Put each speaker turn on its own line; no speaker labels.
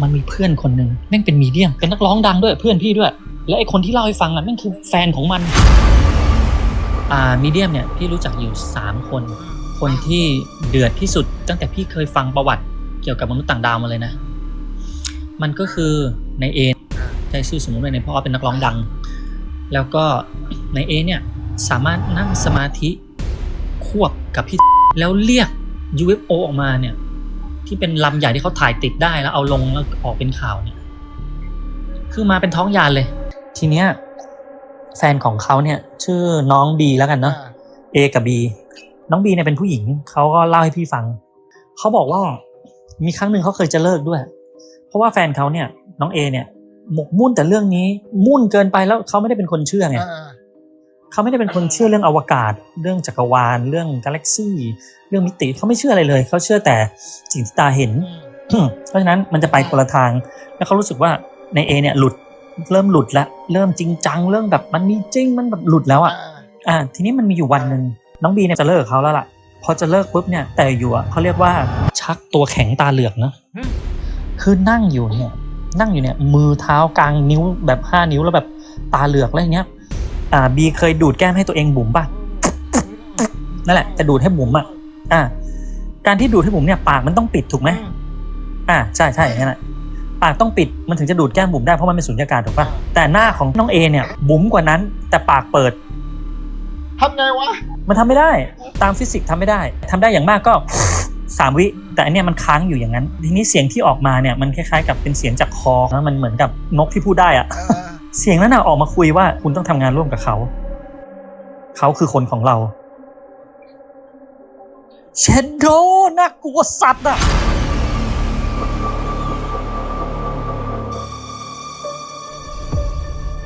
มันมีเพื่อนคนหนึ่งแม่งเป็นมีเดียมเป็นนักร้องดังด้วยเพื่อนพี่ด้วย และไอคนที่เล่าให้ฟังอะแม่งคือแฟนของมันอ่ามีเดียมเนี่ยพี่รู้จักอยู่สามคน คนที่เดือดที่สุด ตั้งแต่พี่เคยฟังประวัติเกี่ยวกับมนุษย์ต่างดาวมาเลยนะ มันก็คือในเอใช้ชื่อสมมติว่าในเพราะว่าเป็นนักร้องดัง แล้วก็ในเอเนี่ยสามารถนั่งสมาธิควบกับพี่แล้วเรียก UFO ออกมาเนี่ย ที่เป็นลำใหญ่ที่เขาถ่ายติดได้แล้วเอาลงแล้วออกเป็นข่าวเนี่ย คือมาเป็นท้องยานเลย ทีเนี้ยแฟนของเขาเนี่ย ชื่อน้องบีแล้วกันเนาะ A กับ B น้อง B เนี่ยเป็นผู้หญิงเขาก็เล่าให้พี่ฟังเขาบอกว่ามีครั้งหนึ่งเขาเคยจะเลิกด้วย เพราะว่าแฟนเขาเนี่ย น้อง A เนี่ย หมกมุ่นแต่เรื่องนี้มุ่นเกินไปแล้วเขาไม่ได้เป็นคนเชื่อไง เขาไม่ได้เป็นคนเชื่อเรื่องอวกาศ เรื่องจักรวาล เรื่องกาแล็กซี่เรื่องมิติเขาไม่เชื่ออะไรเลย เขาเชื่อแต่สิ่งที่ตาเห็น เพราะฉะนั้นมันจะไปคนละทาง แล้วเขารู้สึกว่าใน A เนี่ยหลุดเริ่มหลุดแล้วเริ่มจริงจังเริ่มแบบมันมีจริงมันแบบหลุดแล้วอะอ่าทีนี้มันมีอยู่วันหนึ่งน้องบีเนี่ยจะเลิกกับเขาแล้วล่ะพอจะเลิกปุ๊บเนี่ยแต่อยู่อะเขาเรียกว่าชักตัวแข็งตาเหลือกนะ
อืม
คือนั่งอยู่เนี่ยนั่งอยู่เนี่ยมือเท้ากลางนิ้วแบบห้านิ้วแล้วแบบตาเหลือกอะไรอย่างเงี้ย อ่าบีเคยดูดแก้มให้ตัวเองบุ๋มป่ะนั่นแหละจะดูดให้บุ๋มอะอ่า การที่ดูดให้บุ๋มเนี่ยปากมันต้องปิดถูกไหมอ่าใช่ใช่นั่นแหละปากต้องปิดมันถึงจะดูดแก้มบุ๋มได้เพราะมันเป็นสุญญากาศถูกป่ะแต่หน้าของน้องเอเนี่ย บุ๋มกว่านั้น แต่ปากเปิด
ทำไงวะ
มันทำไม่ได้ ตามฟิสิกส์ทำไม่ได้ทำได้อย่างมากก็สามวิ แต่อันเนี้ยมันค้างอยู่อย่างนั้น ทีนี้เสียงที่ออกมาเนี่ยมันคล้ายๆกับเป็นเสียงจากคอนะมันเหมือนกับนกที่พูดได้อะ เสียงนั้นออกมาคุยว่าคุณต้องทำงานร่วมกับเขา เขาคือคนของเราเชนโดน่ากลัวสัตว์อะ